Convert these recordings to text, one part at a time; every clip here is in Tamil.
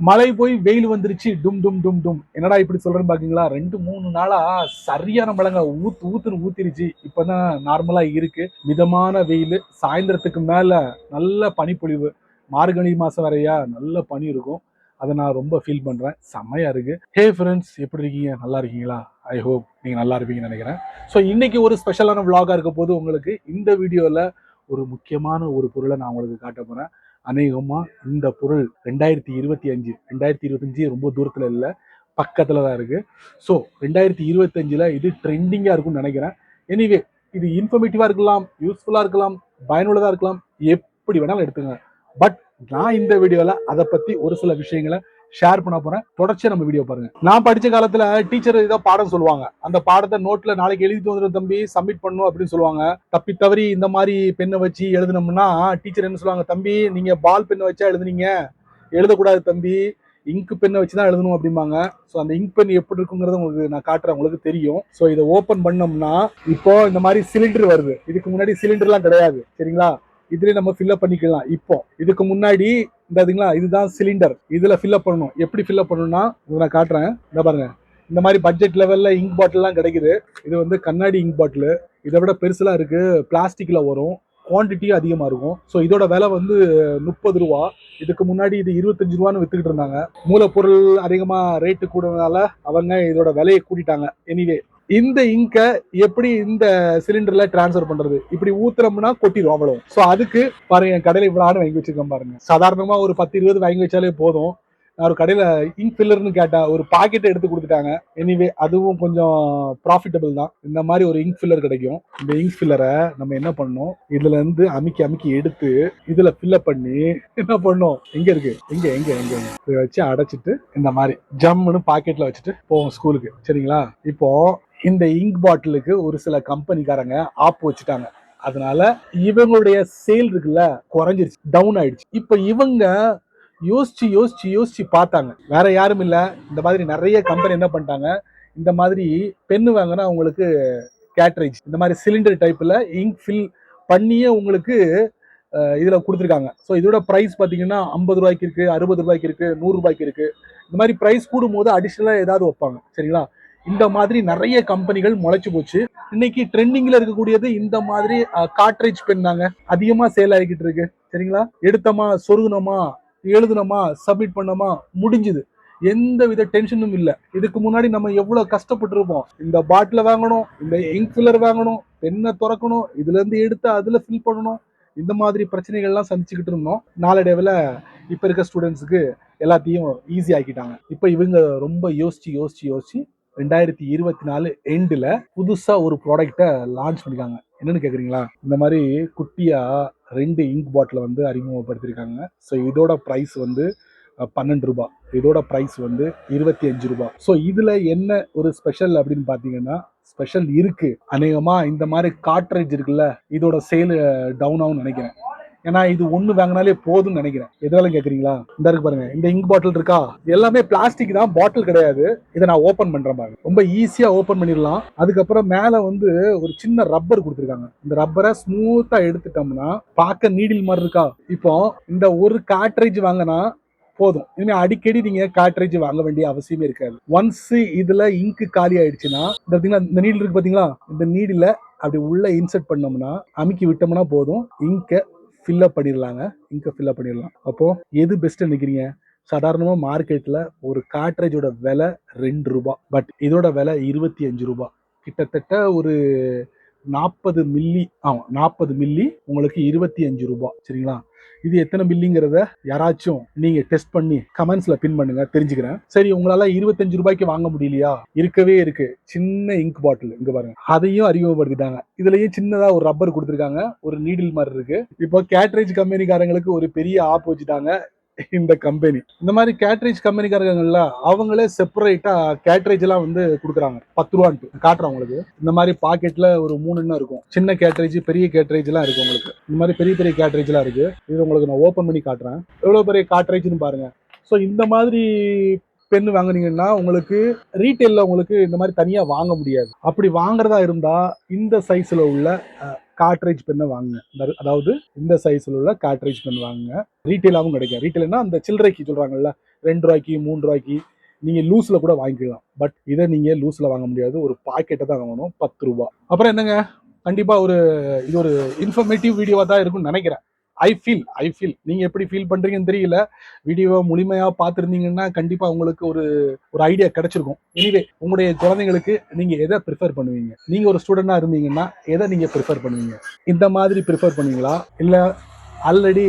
மழை போய் வெயில் வந்துருச்சு டும் டும் டும் டும். என்னடா இப்படி சொல்றேன்னு பாக்கீங்களா? ரெண்டு மூணு நாளா சரியான மழைங்க. ஊத்து ஊத்துன்னு ஊத்திருச்சு. இப்பதான் நார்மலா இருக்கு. மிதமான வெயில். சாயந்தரத்துக்கு மேல நல்ல பனிப்பொழிவு. மார்கழி மாசம் வரையா நல்ல பனி இருக்கும். அதை நான் ரொம்ப ஃபீல் பண்றேன். செம்மையா இருக்கு. ஹே ஃப்ரெண்ட்ஸ் எப்படி இருக்கீங்க? நல்லா இருக்கீங்களா? ஐ ஹோப் நீங்க நல்லா இருப்பீங்கன்னு நினைக்கிறேன். ஸோ இன்னைக்கு ஒரு ஸ்பெஷலான vlog-ஆ இருக்க போது உங்களுக்கு இந்த வீடியோல ஒரு முக்கியமான ஒரு பொருளை நான் உங்களுக்கு காட்ட போறேன். அநேகமாக இந்த பொருள் ரெண்டாயிரத்தி இருபத்தி அஞ்சு ரெண்டாயிரத்தி இருபத்தஞ்சு ரொம்ப தூரத்தில் இல்லை பக்கத்தில் தான் இருக்குது ஸோ ரெண்டாயிரத்தி இருபத்தஞ்சில் இது ட்ரெண்டிங்காக இருக்கும்னு நினைக்கிறேன். எனிவே இது இன்ஃபர்மேட்டிவாக இருக்கலாம் யூஸ்ஃபுல்லாக இருக்கலாம் பயனுள்ளதாக இருக்கலாம் எப்படி வேணாலும் எடுத்துங்க பட் நான் இந்த வீடியோவில் அதை பற்றி ஒரு சில விஷயங்களை ஷேர் பண்ண போறேன். தொடர்ச்சியாக நம்ம வீடியோ பாருங்க. நான் படிச்ச காலத்துல டீச்சர் ஏதோ பாடம் சொல்லுவாங்க. அந்த பாடத்தை நோட்ல நாளைக்கு எழுதி வந்துடும் தம்பி சப்மிட் பண்ணும் அப்படின்னு சொல்லுவாங்க. தப்பி தவறி இந்த மாதிரி பெண்ணை வச்சு எழுதுனோம்னா டீச்சர் என்ன சொல்லுவாங்க தம்பி நீங்க பால் பெண்ணை வச்சா எழுதுனீங்க. எழுதக்கூடாது தம்பி. இங்கு பெண்ணை வச்சு தான் எழுதணும் அப்படிம்பாங்க. ஸோ அந்த இங்க் பென் எப்படி இருக்குங்கிறத உங்களுக்கு நான் காட்டுறேன். உங்களுக்கு தெரியும். ஸோ இதை ஓப்பன் பண்ணோம்னா இப்போ இந்த மாதிரி சிலிண்டர் வருது. இதுக்கு முன்னாடி சிலிண்டர்லாம் கிடையாது. சரிங்களா? இதுலேயே நம்ம ஃபில்அப் பண்ணிக்கலாம். இப்போ இதுக்கு முன்னாடி இந்த இதுங்களா இதுதான் சிலிண்டர் இதுல ஃபில்அப் பண்ணணும். எப்படி ஃபில்அப் பண்ணணும்னா இதை நான் காட்டுறேன். இந்த பாருங்க. இந்த மாதிரி பட்ஜெட் லெவல்ல இங்க் பாட்டில்லாம் கிடைக்குது. இது வந்து கண்ணாடி இங்க் பாட்டில் இதை விட பெருசுலாம் இருக்கு. பிளாஸ்டிக்ல வரும். குவான்டிட்டியும் அதிகமாக இருக்கும். ஸோ இதோட விலை வந்து முப்பது ரூபா. இதுக்கு முன்னாடி இது இருபத்தஞ்சு ரூபான்னு வித்துக்கிட்டு இருந்தாங்க. மூலப்பொருள் அதிகமாக ரேட்டு கூடனால அவங்க இதோட விலையை கூட்டிட்டாங்க. எனிவே இந்த இங்கை எப்படி இந்த சிலிண்டர்ல டிரான்ஸ்ஃபர் பண்றது? இப்படி ஊத்துறோம்னா கொட்டிடும் அவ்வளவு. ஸோ அதுக்கு பாருங்க என் கடையில் இவ்வளோ ஆடு வாங்கி வச்சிருக்கேன் பாருங்க. சாதாரணமா ஒரு பத்து இருபது வாங்கி வச்சாலே போதும். நான் ஒரு கடையில் இங்க் ஃபில்லர்னு கேட்டேன் ஒரு பாக்கெட்டை எடுத்து கொடுத்துட்டாங்க. எனிவே அதுவும் கொஞ்சம் ப்ராஃபிட்டபிள் தான். இந்த மாதிரி ஒரு இங்க் ஃபில்லர் கிடைக்கும். இந்த இங்க் ஃபில்லரை நம்ம என்ன பண்ணணும்? இதுல இருந்து அமுக்கி அமுக்கி எடுத்து இதுல ஃபில்லப் பண்ணி என்ன பண்ணோம் எங்க இருக்கு. எங்கே எங்க எங்க எங்க? இதை வச்சு அடைச்சிட்டு இந்த மாதிரி ஜம்முன்னு பாக்கெட்ல வச்சுட்டு போவோம் ஸ்கூலுக்கு சரிங்களா? இப்போ இந்த இங்க் பாட்டிலுக்கு ஒரு சில கம்பெனிக்காரங்க ஆப் வச்சுட்டாங்க. அதனால இவங்களுடைய சேல் இருக்குல்ல குறைஞ்சிருச்சு டவுன் ஆயிடுச்சு. இப்போ இவங்க யோசிச்சு யோசிச்சு யோசிச்சு பார்த்தாங்க. வேற யாரும் இல்ல. இந்த மாதிரி நிறைய கம்பெனி என்ன பண்ணிட்டாங்க? இந்த மாதிரி பெண்ணு வாங்கினா உங்களுக்கு கேட்ரேஜ் இந்த மாதிரி சிலிண்டர் டைப்ல இங்க் ஃபில் பண்ணியே உங்களுக்கு இதில் கொடுத்துருக்காங்க. ஸோ இதோட ப்ரைஸ் பார்த்தீங்கன்னா ஐம்பது ரூபாய்க்கு இருக்குது அறுபது ரூபாய்க்கு இருக்குது நூறுரூபாய்க்கு இருக்குது இந்த மாதிரி ப்ரைஸ் கூடும்போது அடிஷ்னலாக ஏதாவது வைப்பாங்க. சரிங்களா? இந்த மாதிரி நிறைய கம்பெனிகள் முளைச்சு போச்சு. இன்னைக்கு ட்ரெண்டிங்ல இருக்கக்கூடியது இந்த மாதிரி காட்ரேஜ் பென் தாங்க. அதிகமா சேல் ஆகிக்கிட்டு இருக்கு. சரிங்களா? எடுத்தோமா சொருகுனோமா எழுதுனோமா சப்மிட் பண்ணோமா முடிஞ்சுது. எந்த வித டென்ஷனும் இல்லை. இதுக்கு முன்னாடி நம்ம எவ்வளவு கஷ்டப்பட்டிருப்போம். இந்த பாட்டில வாங்கணும் இந்த இங்க் ஃபில்லர் வாங்கணும் பெண்ணை திறக்கணும் இதுல இருந்து எடுத்து அதுல ஃபில் பண்ணணும். இந்த மாதிரி பிரச்சனைகள்லாம் சந்திச்சுக்கிட்டு இருந்தோம். நாளடைவில் இப்போ இருக்க ஸ்டூடெண்ட்ஸுக்கு எல்லாத்தையும் ஈஸி ஆக்கிட்டாங்க. இப்போ இவங்க ரொம்ப யோசிச்சு யோசிச்சு யோசிச்சு ரெண்டாயிரத்தி இருபத்தி நாலு எண்டில் புதுசாக ஒரு ப்ராடக்டை லான்ச் பண்ணிருக்காங்க. என்னன்னு கேட்குறீங்களா இந்த மாதிரி குட்டியாக ரெண்டு இங்க் பாட்டிலை வந்து அறிமுகப்படுத்தியிருக்காங்க ஸோ இதோட ப்ரைஸ் வந்து பன்னெண்டு ரூபா. இதோட ப்ரைஸ் வந்து இருபத்தி அஞ்சு ரூபாய் ஸோ இதில் என்ன ஒரு ஸ்பெஷல் அப்படின்னு பார்த்தீங்கன்னா ஸ்பெஷல் இருக்குது அநேகமாக இந்த மாதிரி காட்ரேஜ் இருக்குல்ல இதோட சேல் டவுன் ஆகும்னு நினைக்கிறேன். ஏன்னா இது ஒன்று வாங்கினாலே போதும்னு நினைக்கிறேன். எதாலும் கேட்குறீங்களா இந்த இருக்கு பாருங்க. இந்த இங்க் பாட்டில் இருக்கா? எல்லாமே பிளாஸ்டிக் தான். பாட்டில் கிடையாது. இதை நான் ஓப்பன் பண்றேன் பாருங்க. ரொம்ப ஈஸியா ஓப்பன் பண்ணிடலாம். அதுக்கப்புறம் மேல வந்து ஒரு சின்ன ரப்பர் கொடுத்துருக்காங்க. இந்த ரப்பரை ஸ்மூத்தா எடுத்துட்டோம்னா பார்க்க நீடில் மாதிரி இருக்கா? இப்போ இந்த ஒரு காட்ரேஜ் வாங்கினா போதும். இனிமே அடிக்கடி நீங்க காட்ரேஜ் வாங்க வேண்டிய அவசியமே இருக்காது. ஒன்ஸ் இதுல இங்கு காலி ஆயிடுச்சுன்னா இந்த இந்த நீடில் இருக்கு பாத்தீங்களா? இந்த நீடில அப்படி உள்ள இன்சர்ட் பண்ணோம்னா அமுக்கி விட்டோம்னா போதும். இங்கை ஃபில்லப் பண்ணிடலாங்க இங்கே ஃபில்லப் பண்ணிடலாம் அப்போது எது பெஸ்ட்டு நினைக்கிறீங்க? சாதாரணமாக மார்க்கெட்டில் ஒரு காட்ரேஜோட விலை ரெண்டு ரூபா. பட் இதோட விலை இருபத்தி அஞ்சு ரூபா. கிட்டத்தட்ட ஒரு நாற்பது மில்லி ஆமாம் நாற்பது மில்லி உங்களுக்கு இருபத்தி அஞ்சு ரூபா சரிங்களா? இது எத்தனை மில்லிங்கிறத யாராச்சும் நீங்க டெஸ்ட் பண்ணி கமெண்ட்ஸ்ல பின் பண்ணுங்க தெரிஞ்சுக்கிறேன். சரி உங்களால இருபத்தஞ்சு ரூபாய்க்கு வாங்க முடியலையா? இருக்கவே இருக்கு. சின்ன இங்க் பாட்டில் இங்க பாருங்க. அதையும் அறிமுகப்படுத்திட்டாங்க. இதுலயும் சின்னதா ஒரு ரப்பர் கொடுத்துருக்காங்க. ஒரு நீடில் மாதிரி இருக்கு. இப்போ கேட்ரேஜ் கம்பெனிக்காரங்களுக்கு ஒரு பெரிய ஆப் வச்சுட்டாங்க. இந்த கம்பெனி இந்த மாதிரி கேட்ரேஜ் கம்பெனிக்காரங்கல்ல அவங்களே செப்பரேட்டா கேட்ரேஜ் எல்லாம் வந்து கொடுக்குறாங்க. பத்து ரூபான்ட்டு காட்டுறேன் உங்களுக்கு. இந்த மாதிரி பாக்கெட்ல ஒரு மூணு எண்ணம் இருக்கும். சின்ன கேட்ரேஜ் பெரிய கேட்ரேஜ் எல்லாம் இருக்கு உங்களுக்கு. இந்த மாதிரி பெரிய பெரிய கேட்ரேஜ் எல்லாம் இருக்கு. இது உங்களுக்கு நான் ஓப்பன் பண்ணி காட்டுறேன். எவ்வளவு பெரிய காட்ரேஜ்னு பாருங்க. ஸோ இந்த மாதிரி பென் வாங்குனீங்கன்னா உங்களுக்கு ரீட்டைலில் உங்களுக்கு இந்த மாதிரி தனியாக வாங்க முடியாது. அப்படி வாங்குறதா இருந்தால் இந்த சைஸில் உள்ள காட்ரேஜ் பெண்ணை வாங்குங்க. அதாவது இந்த சைஸில் உள்ள காட்ரேஜ் பென் வாங்குங்க. ரீட்டைலாகவும் கிடைக்கும். ரீட்டைல்னா அந்த சில்லறைக்கு சொல்கிறாங்கல்ல ரெண்டு ரூபாய்க்கு மூணு ரூபாய்க்கு நீங்கள் லூஸில் கூட வாங்கிக்கலாம். பட் இதை நீங்கள் லூஸில் வாங்க முடியாது. ஒரு பாக்கெட்டை தான் வாங்கணும் பத்து ரூபா. அப்புறம் என்னங்க? கண்டிப்பாக ஒரு இது ஒரு இன்ஃபர்மேட்டிவ் வீடியோவாக தான் இருக்கும்னு நினைக்கிறேன். ஐ ஃபீல் ஐ ஃபீல் நீங்கள் எப்படி ஃபீல் பண்ணுறீங்கன்னு தெரியல. வீடியோவை முழுமையாக பார்த்துருந்தீங்கன்னா கண்டிப்பாக உங்களுக்கு ஒரு ஒரு ஐடியா கிடைச்சிருக்கும். எனிவே உங்களுடைய குழந்தைங்களுக்கு நீங்கள் எதை ப்ரிஃபர் பண்ணுவீங்க? நீங்கள் ஒரு ஸ்டூடெண்ட்டாக இருந்தீங்கன்னா எதை நீங்கள் ப்ரிஃபர் பண்ணுவீங்க? இந்த மாதிரி ப்ரிஃபர் பண்ணுவீங்களா? இல்லை ஆல்ரெடி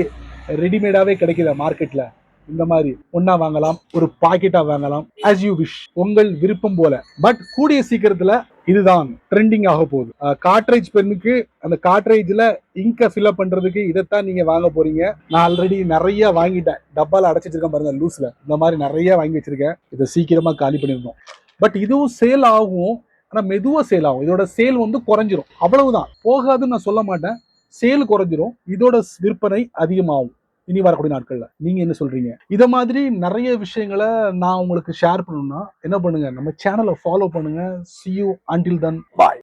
ரெடிமேடாகவே கிடைக்கிதா மார்க்கெட்டில் இந்த மாதிரி ஒன்னா வாங்கலாம் ஒரு பாக்கெட்டா வாங்கலாம் ஆஸ் யூ விஷ் உங்கள் விருப்பம் போல. பட் கூடிய சீக்கிரத்துல இதுதான் ட்ரெண்டிங் ஆக போகுது. காட்ரேஜ் பெண்ணுக்கு அந்த காட்ரேஜில் இங்கை ஃபில்அப் பண்ணுறதுக்கு இதைத்தான் நீங்கள் வாங்க போகிறீங்க நான் ஆல்ரெடி நிறைய வாங்கிட்டேன். டப்பால அடைச்சி வச்சிருக்கேன் பாருங்க லூஸில் இந்த மாதிரி நிறைய வாங்கி வச்சிருக்கேன். இதை சீக்கிரமாக காலி பண்ணியிருந்தோம் பட் இதுவும் சேல் ஆகும். ஆனால் மெதுவாக சேல் ஆகும். இதோட சேல் வந்து குறைஞ்சிரும். அவ்வளவுதான். போகாதுன்னு நான் சொல்ல மாட்டேன். சேல் குறைஞ்சிரும். இதோட விற்பனை அதிகமாகும். இனி வரக்கூடிய நாட்கள்ல. நீங்க என்ன சொல்றீங்க? இத மாதிரி நிறைய விஷயங்களை நான் உங்களுக்கு ஷேர் பண்ணணும்னா என்ன பண்ணுங்க? நம்ம சேனலை ஃபாலோ பண்ணுங்க. See you until then bye